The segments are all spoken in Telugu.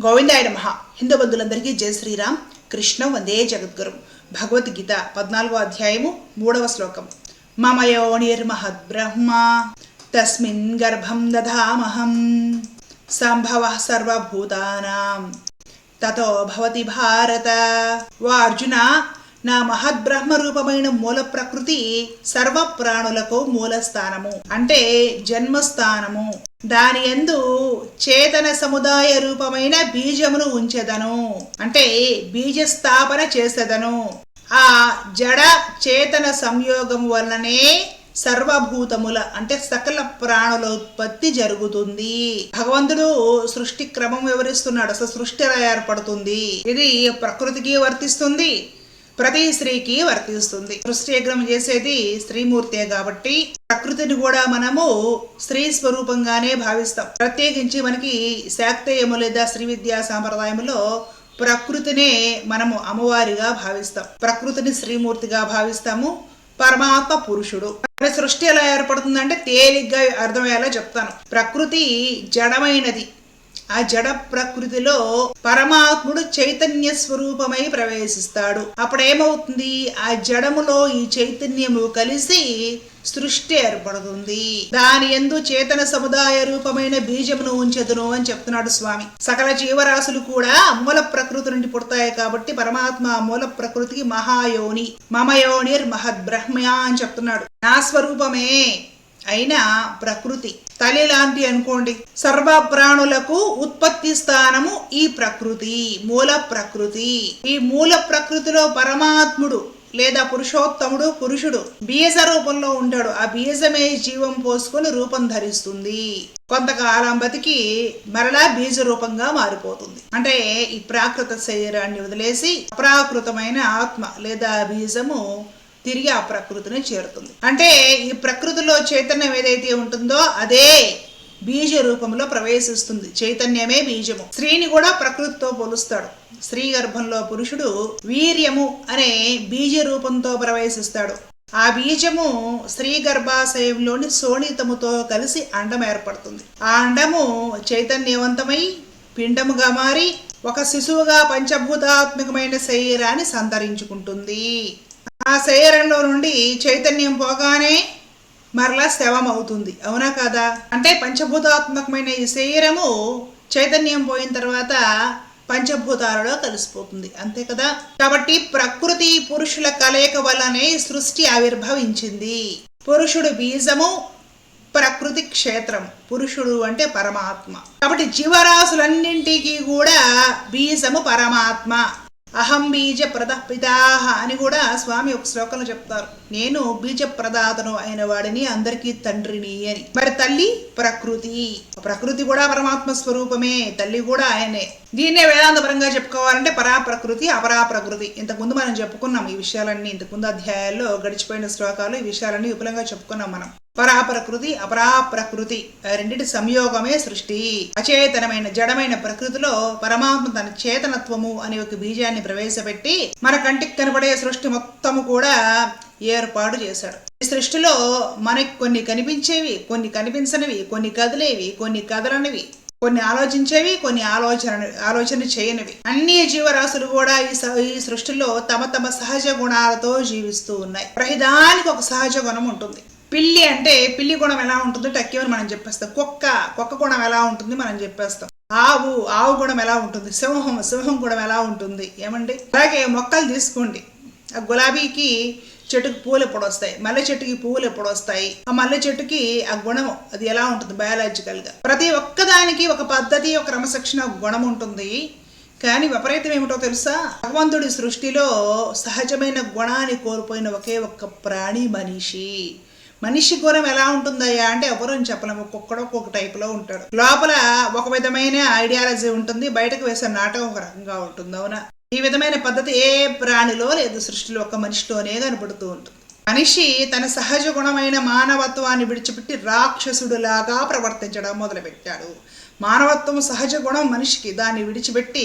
గోవిందాయ మహా హిందూ బంధులందరికీ జై శ్రీరామ్. కృష్ణ వందే జగద్గురు. భగవద్గీత పద్నాలుగో అధ్యాయము మూడవ శ్లోకం. మమయోనిర్మహద్బ్రహ్మ తస్మిన్ గర్భం దధామహం సంభవ సర్వభూతానాం. తతో భవతి భారత. ఓ అర్జున నా మహద్బ్రహ్మ రూపమైన మూల ప్రకృతి సర్వ ప్రాణులకు మూలస్థానము. అంటే జన్మస్థానము. దాని ఎందు చేతన సముదాయ రూపమైన బీజమును ఉంచెదను. అంటే బీజ స్థాపన చేసేదను. ఆ జడ చేతన సంయోగం వలననే సర్వభూతముల అంటే సకల ప్రాణుల ఉత్పత్తి జరుగుతుంది. భగవంతుడు సృష్టి క్రమం వివరిస్తున్నాడు. అసలు సృష్టి ఏర్పడుతుంది? ఇది ప్రకృతికి వర్తిస్తుంది ప్రతి స్త్రీకి వర్తిస్తుంది. సృష్టియజ్ఞం చేసేది స్త్రీమూర్తే కాబట్టి ప్రకృతిని కూడా మనము స్త్రీ స్వరూపంగానే భావిస్తాం. ప్రత్యేకించి మనకి శాక్తేయము లేదా స్త్రీ విద్యా సాంప్రదాయంలో ప్రకృతినే మనము అమ్మవారిగా భావిస్తాం. ప్రకృతిని శ్రీమూర్తిగా భావిస్తాము. పరమాత్మ పురుషుడు. మరి సృష్టి ఎలా ఏర్పడుతుందంటే తేలిగ్గా అర్థమయ్యేలా చెప్తాను. ప్రకృతి జడమైనది. ఆ జడ ప్రకృతిలో పరమాత్ముడు చైతన్య స్వరూపమై ప్రవేశిస్తాడు. అప్పుడు ఏమవుతుంది ఆ జడములో ఈ చైతన్యము కలిసి సృష్టి ఏర్పడుతుంది. దాని ఎందు చేతన సముదాయ రూపమైన బీజమును ఉంచెదును అని చెప్తున్నాడు స్వామి. సకల జీవరాశులు కూడా మూల ప్రకృతి నుండి పుడతాయి కాబట్టి పరమాత్మ మూల ప్రకృతికి మహాయోని మమయోనిర్ మహద్బ్రహ్మ అని చెప్తున్నాడు. నా స్వరూపమే. అయినా ప్రకృతి తల్లి లాంటి అనుకోండి. సర్వ ప్రాణులకు ఉత్పత్తి స్థానము ఈ ప్రకృతి మూల ప్రకృతి. ఈ మూల ప్రకృతిలో పరమాత్ముడు లేదా పురుషోత్తముడు పురుషుడు బీజ రూపంలో ఉంటాడు. ఆ బీజమే జీవం పోసుకొని రూపం ధరిస్తుంది. కొంతకాలం బతికి మరలా బీజ రూపంగా మారిపోతుంది. అంటే ఈ ప్రాకృత శరీరాన్ని వదిలేసి అప్రాకృతమైన ఆత్మ లేదా బీజము తిరిగి ఆ ప్రకృతిని చేరుతుంది. అంటే ఈ ప్రకృతిలో చైతన్యం ఏదైతే ఉంటుందో అదే బీజ రూపంలో ప్రవేశిస్తుంది. చైతన్యమే బీజము. స్త్రీని కూడా ప్రకృతితో పోలుస్తాడు. స్త్రీ గర్భంలో పురుషుడు వీర్యము అనే బీజ రూపంతో ప్రవేశిస్తాడు. ఆ బీజము స్త్రీ గర్భాశయంలోని శోణితముతో కలిసి అండం ఏర్పడుతుంది. ఆ అండము చైతన్యవంతమై పిండముగా మారి ఒక శిశువుగా పంచభూతాత్మకమైన శరీరాన్ని సంతరించుకుంటుంది. ఆ శరీరంలో నుండి చైతన్యం పోగానే మరలా శవం అవుతుంది అవునా కదా? అంటే పంచభూతాత్మకమైన ఈ శరీరము చైతన్యం పోయిన తర్వాత పంచభూతాలలో కలిసిపోతుంది. అంతే కదా? కాబట్టి ప్రకృతి పురుషుల కలయిక వల్లనే సృష్టి ఆవిర్భవించింది. పురుషుడు బీజము ప్రకృతి క్షేత్రం పురుషుడు అంటే పరమాత్మ. కాబట్టి జీవరాశులన్నింటికి కూడా బీజము పరమాత్మ. అహం బీజ ప్రదపితాహ అని కూడా స్వామి ఒక శ్లోకంలో చెప్తారు. నేను బీజ ప్రదాతను అయిన వాడిని అందరికీ తండ్రిని అని. మరి తల్లి ప్రకృతి. ప్రకృతి కూడా పరమాత్మ స్వరూపమే. తల్లి కూడా ఆయనే. దీన్నే వేదాంతపరంగా చెప్పుకోవాలంటే పరా ప్రకృతి అపరా ప్రకృతి ఇంతకుముందు మనం చెప్పుకున్నాం ఈ విషయాలన్నీ. ఇంతకుముందు అధ్యాయాల్లో గడిచిపోయిన శ్లోకాలు ఈ విషయాలన్నీ విపులంగా చెప్పుకున్నాం మనం. పరాప్రకృతి అపరాప్రకృతి అపరా ప్రకృతి రెండింటి సంయోగమే సృష్టి. అచేతనమైన జడమైన ప్రకృతిలో పరమాత్మ తన చేతనత్వము అనే ఒక బీజాన్ని ప్రవేశపెట్టి మన కంటికి కనబడే సృష్టి మొత్తము కూడా ఏర్పాటు చేశాడు. ఈ సృష్టిలో మనకి కొన్ని కనిపించేవి కొన్ని కనిపించనివి కొన్ని కదిలేవి కొన్ని కదలనివి కొన్ని ఆలోచించేవి కొన్ని ఆలోచన ఆలోచన చేయనివి. అన్ని జీవరాశులు కూడా ఈ ఈ సృష్టిలో తమ తమ సహజ గుణాలతో జీవిస్తూ ఉన్నాయి. ప్రతిదానికి ఒక సహజ గుణం ఉంటుంది. పిల్లి అంటే పిల్లి గుణం ఎలా ఉంటుందో టక్కేమని మనం చెప్పేస్తాం. కుక్క కుక్క గుణం ఎలా ఉంటుంది మనం చెప్పేస్తాం. ఆవు ఆవు గుణం ఎలా ఉంటుంది? సింహం సింహం గుణం ఎలా ఉంటుంది? ఏమండి? అలాగే మొక్కలు తీసుకోండి. ఆ గులాబీకి చెట్టుకి పూలు ఎప్పుడు వస్తాయి? మల్లె చెట్టుకి పువ్వులు ఎప్పుడు వస్తాయి? ఆ మల్లె చెట్టుకి ఆ గుణం అది ఎలా ఉంటుంది బయాలజికల్గా ప్రతి ఒక్కదానికి ఒక పద్ధతి ఒక క్రమశిక్షణ ఒక గుణం ఉంటుంది. కానీ విపరీతం ఏమిటో తెలుసా? భగవంతుడి సృష్టిలో సహజమైన గుణాన్ని కోల్పోయిన ఒకే ఒక్క ప్రాణి మనిషి. మనిషి గుణం ఎలా ఉంటుందయ్యా అంటే ఎవరు చెప్పలేము. ఒక్కొక్కడు ఒక్కొక్క టైప్లో ఉంటాడు. లోపల ఒక విధమైన ఐడియాలజీ ఉంటుంది. బయటకు వేసే నాటకం ఒక రకంగా ఉంటుంది. అవునా? ఈ విధమైన పద్ధతి ఏ ప్రాణిలో లేదు. సృష్టిలో ఒక మనిషితోనే కనబడుతూ ఉంటుంది. మనిషి తన సహజ గుణమైన మానవత్వాన్ని విడిచిపెట్టి రాక్షసుడులాగా ప్రవర్తించడం మొదలుపెట్టాడు. మానవత్వం సహజ గుణం మనిషికి దాన్ని విడిచిపెట్టి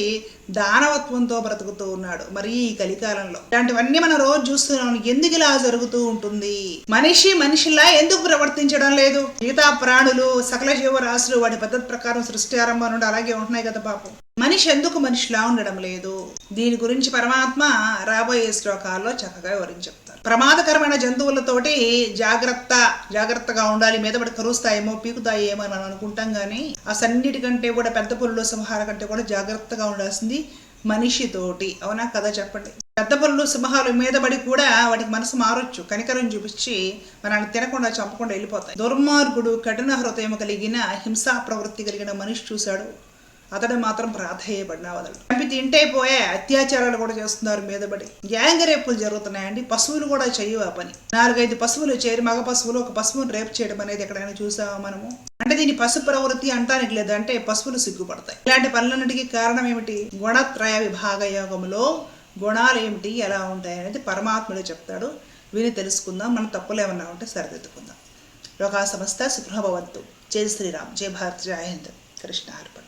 దానవత్వంతో బ్రతుకుతూ ఉన్నాడు. మరి ఈ కలికాలంలో ఇలాంటివన్నీ మనం రోజు చూస్తున్నాం. ఎందుకు ఇలా జరుగుతూ ఉంటుంది? మనిషి మనిషిలా ఎందుకు ప్రవర్తించడం లేదు? మిగతా ప్రాణులు సకల జీవరాశులు వాటి పద్ధతి ప్రకారం సృష్టి ఆరంభం నుండి అలాగే ఉంటున్నాయి కదా పాపం. మనిషి ఎందుకు మనిషిలా ఉండడం లేదు? దీని గురించి పరమాత్మ రాబోయే శ్లోకాల్లో చక్కగా వివరించి చెప్తారు ప్రమాదకరమైన జంతువులతోటి జాగ్రత్త జాగ్రత్తగా ఉండాలి. మీద పడి కరుస్తాయేమో పీకుతాయేమో అని మనం అనుకుంటాం కానీ ఆ సన్నిటికంటే కూడా పెద్ద పుల్లు సింహాల కంటే కూడా జాగ్రత్తగా ఉండాల్సింది మనిషితోటి అవునా కదా చెప్పండి? పెద్ద పళ్ళు సింహాలు మీద పడి కూడా వాటికి మనసు మారొచ్చు. కనికరం చూపించి మనల్ని తినకుండా చంపకుండా వెళ్ళిపోతాయి. దుర్మార్గుడు కఠిన హృదయం కలిగిన హింసా ప్రవృత్తి కలిగిన మనిషి చూశాడు. అతడు మాత్రం ప్రాధేయపడిన వదలు చంపి తింటే పోయే అత్యాచారాలు కూడా చేస్తున్నారు మీదబడి గ్యాంగ్ రేపులు జరుగుతున్నాయండి. పశువులు కూడా చేయవు ఆ పని. నాలుగైదు పశువులు చేరి మగ పశువులు ఒక పశువుని రేపు చేయడం అనేది ఎక్కడైనా చూసావా మనము? అంటే దీని పశు ప్రవృత్తి అంటానికి లేదు. అంటే పశువులు సిగ్గుపడతాయి. ఇలాంటి పనులన్నిటికీ కారణం ఏమిటి? గుణత్రయ విభాగ యోగంలో గుణాలు ఏమిటి? ఎలా ఉంటాయి? అనేది పరమాత్ముడే చెప్తాడు. విని తెలుసుకుందాం. మన తప్పులు ఏమన్నా ఉంటే సరిదిద్దుకుందాం. లోకా సమస్త సుఖభవంతు జై శ్రీరామ్. జై భారత్. జయ హింద్. కృష్ణ అర్పణ